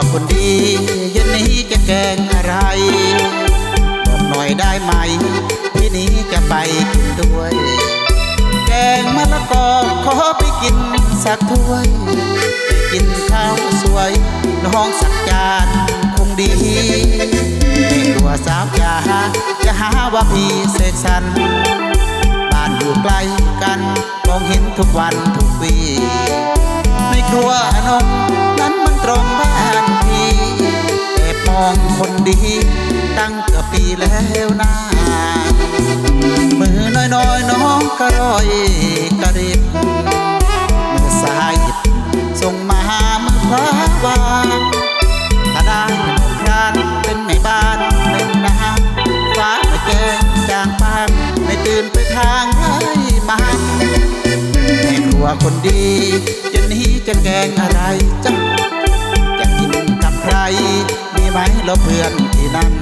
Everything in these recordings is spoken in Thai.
ว่าคนดีเย็นนี้จะแกงอะไรบอกหน่อยได้ไหม ที่นี้จะไปกินด้วย แกงมะละกอขอไปกินสักถ้วย กินข้าวสวยน้องสักจานคงดีแม่ตัวสาวอย่าอย่าหาว่าพี่เสกสันบ้านอยู่ใกล้กันมองเห็นทุกวันทุกปี องคนดี ตั้งเกือบปีแล้วนะมือน้อยๆน้องกระรอยกระดิบมือซ้ายหยิบส่งมาหามือขวาวางถ้าได้นมครานเป็นในบ้านเป็นนาฟ้าไม่แกงจางปางไม่ตื่นไปทางให้มันแม่ครัวคนดีจะหนีจะแกงอะไรจ๊ะจะกินกับใคร ไหมเราเพื่อนที่นั่น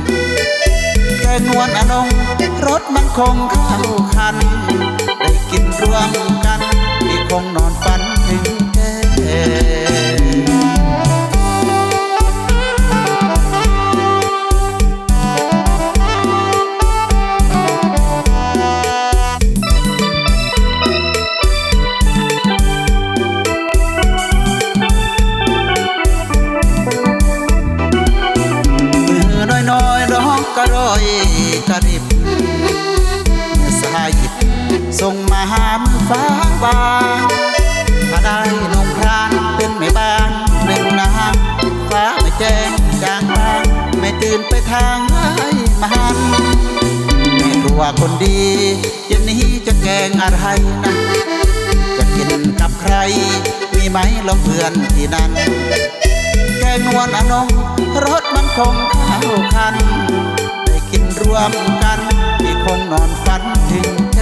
แกนวลอนงรถมันคงเข้าคัน ได้กินร่วมกันที่คงนอนฝันถึงแก ว่าคนดีเย็นนี้จะแกงอะไรนะจะกินกับใคร มีไหมลองเพื่อนที่นั่นแกงนวลอนงรสมันคงเข้าคันได้กินรวมกันที่คงนอนฝันถึงแก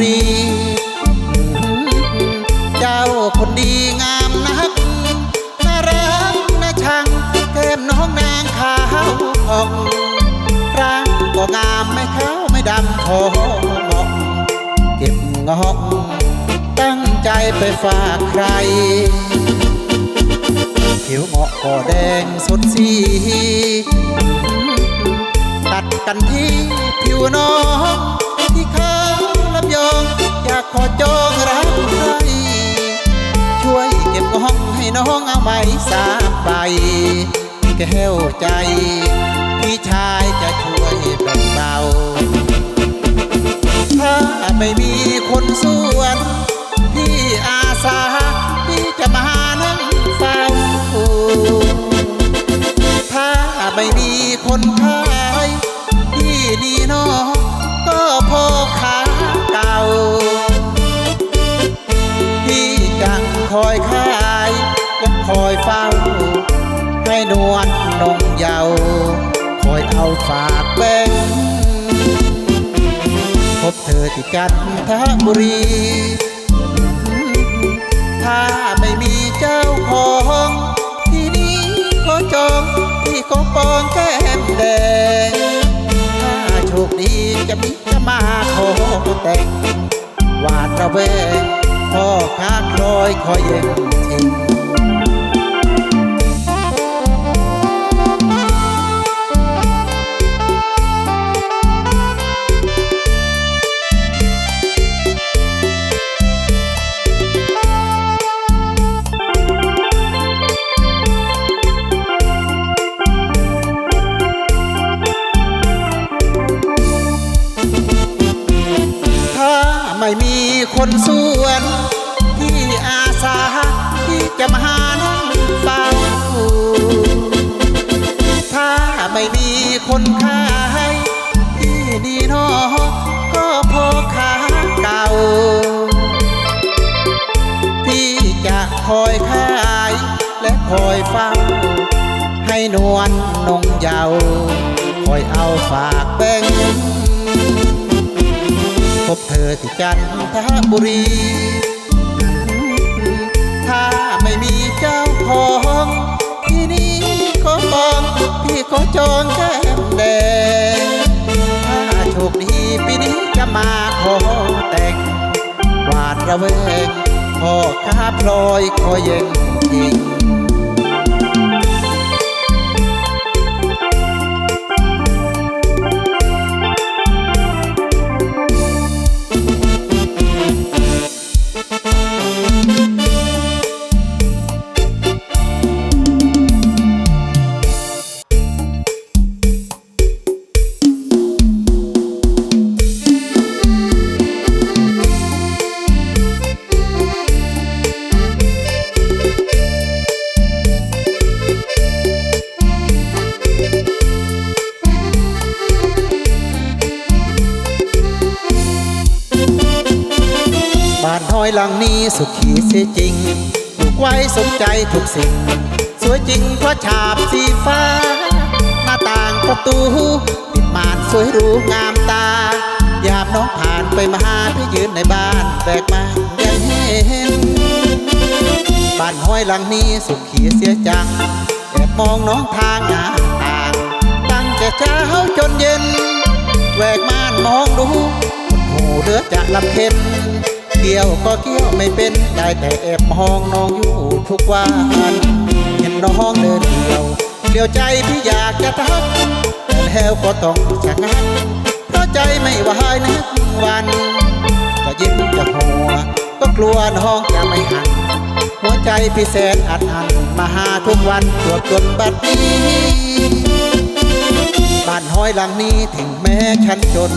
รี เจ้าคนดีงามนักน่ารักน่าชังแก้มน้องนางขาวผ่องร่างก็งามไม่ขาวไม่ดำพอเหมาะเก็บงอกตั้งใจไปฝากใครผิวเงาะก็แดงสดสีตัดกันที่ผิวน้องที่ขา องอยากขอจองรักใครช่วยเก็บห้องให้น้องเอาไว้สามใบแก้วใจ พี่ชายจะช่วยแบ่งเบา ถ้าไม่มีคนสวน พี่อาสา พี่จะมานั่งเฝ้าถ้าไม่มีคนขาย พี่นี่น้องก็พอขาเวลนงเยาวคอยเอาฝากแบ่งพบเธอที่จันทบุรี ถ้าไม่มีเจ้าของ ที่นี้ก็จองที่ก็ปองแก้มแดง ถ้าโชคดีจะมีจะมาขอแต่งหวาดระแวงพ่อค้าคลอยคอยเย็นทิ้ง คนขายพี่นี่น้องก็พอขาเก่าพี่จะคอยขายและคอยเฝ้า ให้นวลนงเยาวคอยเอาฝากแบ่งพบเธอที่จันทบุรี ถ้าไม่มีเจ้าของที่นี่ขอปองพี่ขอจองแก้ ปีนี้จะมาขอแต่งหวาดระแวงพ่อค้าพลอยคอยเย็นทิ้ง หลังนี้สุขีเสียจริงปลูกไว้สมใจทุกสิ่ง สวยจริงเพราะฉาบสีฟ้า หน้าต่างประตูติดม่านสวยรูงามตา ยามน้องผ่านไปมาหาพี่ยืนในบ้านแบกมายังเห็น บ้านห้อยหลังนี้สุขีเสียจังแอบมองน้องทางหน้าต่าง ตั้งแต่เช้าจนเย็นแวกม่านมองดูหูเรือจะลำเค็น เกี่ยวก็เกี่ยวไม่เป็นได้แต่แอบมองน้องอยู่ทุกวันเห็นน้องเดินเดี่ยวเดียวใจพี่อยากจะทักแต่แล้วก็ต้องชะงักเพราะใจไม่ไหวนึกวันจะยิ้มจะหัว ก็กลัวน้องจะไม่หันหัวใจพี่แสนอัดอันมาหาทุกวันตรวจจนบัดนี้บ้านห้อยหลังนี้ถึงแม้ฉันจน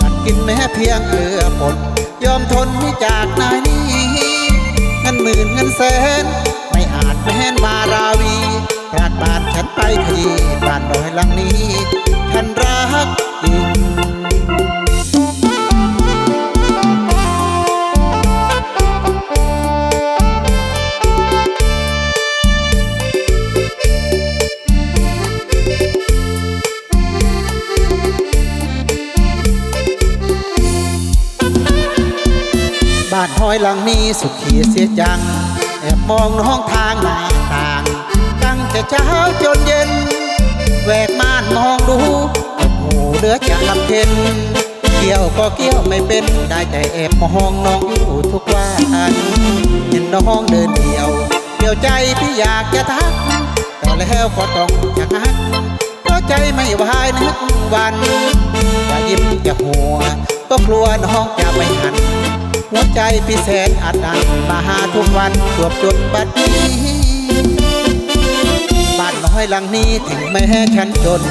กัดกินแม้เพียงเกลือปน ยอมทนไม่จากนายนี้เงินหมื่นเงินแสน ไม่อาจแม้นมาราวีกราดบานฉันไปขยี้บ้านน้อยหลังนี้ ฉันร อยหลังนี้สุขีเสียจัง แอบมองน้องทางหน้าต่าง ตั้งแต่เช้าจนเย็นแหวกม่านมองดูโอ้โหเหลือจะลำเพ็ญเกี่ยวก็เกี่ยวไม่เป็นได้แต่แอบมองน้องอยู่ทุกวันเห็นน้องเดินเดี่ยวเดี่ยวใจพี่อยากจะทักแต่แล้วก็ต้องชักหักเพราะใจไม่ไหวนึกวันจะยิ้มจะหัวก็กลัวน้องจะไม่หัน หัวใจพี่แสนอัดอันมาหาทุกวันจวบจนบัดนี้ บ้านน้อยหลังนี้ถึงแม้ฉันจน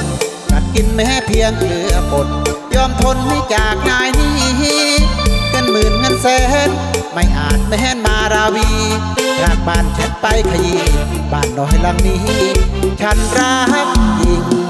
กัดกินแม้เพียงเกลือปนยอมทนให้จากนายนี้เงินหมื่นเงินแสน ไม่อาจแม้นมาราวีรากบ้านฉันไปขยี้บ้านน้อยหลังนี้ ฉันรักยิ่ง